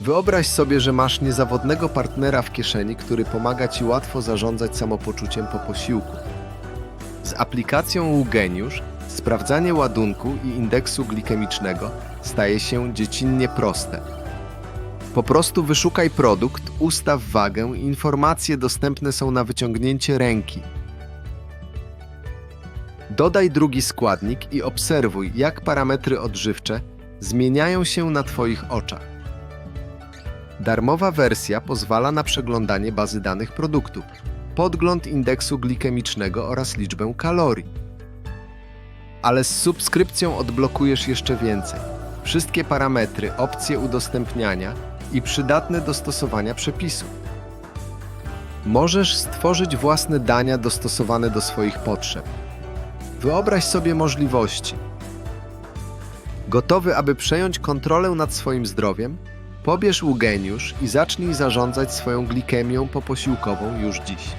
Wyobraź sobie, że masz niezawodnego partnera w kieszeni, który pomaga ci łatwo zarządzać samopoczuciem po posiłku. Z aplikacją Ługeniusz sprawdzanie ładunku i indeksu glikemicznego staje się dziecinnie proste. Po prostu wyszukaj produkt, ustaw wagę informacje dostępne są na wyciągnięcie ręki. Dodaj drugi składnik i obserwuj, jak parametry odżywcze zmieniają się na Twoich oczach. Darmowa wersja pozwala na przeglądanie bazy danych produktów, podgląd indeksu glikemicznego oraz liczbę kalorii. Ale z subskrypcją odblokujesz jeszcze więcej. Wszystkie parametry, opcje udostępniania i przydatne do stosowania przepisów. Możesz stworzyć własne dania dostosowane do swoich potrzeb. Wyobraź sobie możliwości. Gotowy, aby przejąć kontrolę nad swoim zdrowiem? Pobierz Ługeniusz i zacznij zarządzać swoją glikemią poposiłkową już dziś.